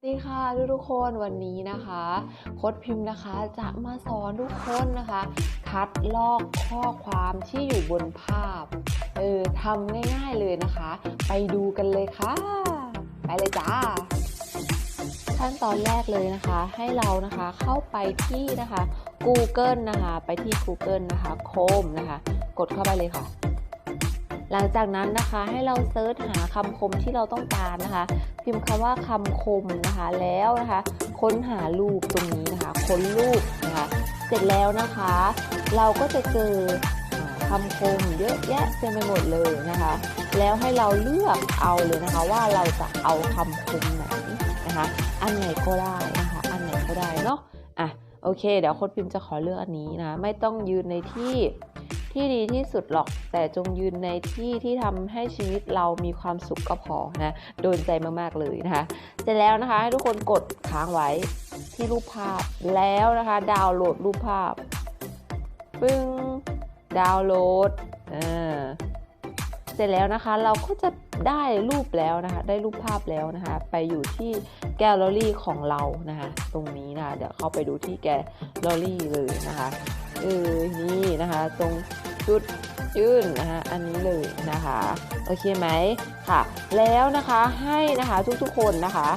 สวัสดีค่ะทุกทุกๆคนวันนี้นะคะโค้ดพิมพ์นะคะจะมาสอนทุกคนนะคะ คัดลอกข้อความที่อยู่บนภาพเออทำง่ายๆเลยนะคะ ไปดูกันเลยค่ะ ไปเลยจ้า ขั้นตอนแรกเลยนะคะ ให้เรานะคะเข้าไปที่นะคะ Google นะคะ ไปที่ Google นะคะ Chrome นะคะ กดเข้าไปเลยค่ะ หลังจากนั้นนะคะให้เราเซิร์ชหาคำคมที่เราต้องการนะคะ พิมพ์คำว่าคำคมนะคะแล้วนะคะ ค้นหารูปตรงนี้นะคะ ค้นรูปนะคะ เสร็จแล้วนะคะ เราก็จะเจอคำคมเยอะแยะเต็มไปหมดเลยนะคะ แล้วให้เราเลือกเอาเลยนะคะ ว่าเราจะเอาคำคมไหนนะคะ อันไหนก็ได้นะคะ อันไหนก็ได้เนาะอะโอเค เดี๋ยวโค้ดพิมพ์จะขอเลือกอันนี้นะ ไม่ต้องยืนในที่ ที่ดีที่สุดหรอก แต่จงยืนในที่ที่ทำให้ชีวิตเรามีความสุขก็พอนะโดนใจมากๆเลยนะคะ เสร็จแล้วนะคะให้ทุกคนกดค้างไว้ที่รูปภาพแล้วนะคะ ดาวน์โหลดรูปภาพปึ้งดาวน์โหลดอ่าเสร็จแล้วนะคะเราก็จะได้รูปแล้วนะคะได้รูปภาพแล้วนะคะ ไปอยู่ที่แกลเลอรี่ของเรานะคะตรงนี้นะคะเดี๋ยวเข้าไปดูที่แกลเลอรี่เลยนะคะเออนี่นะคะ ตรง จุดยื่นนะคะอันนี้เลยนะคะโอเคไหมค่ะ แล้วนะคะให้นะคะทุกๆคนนะคะ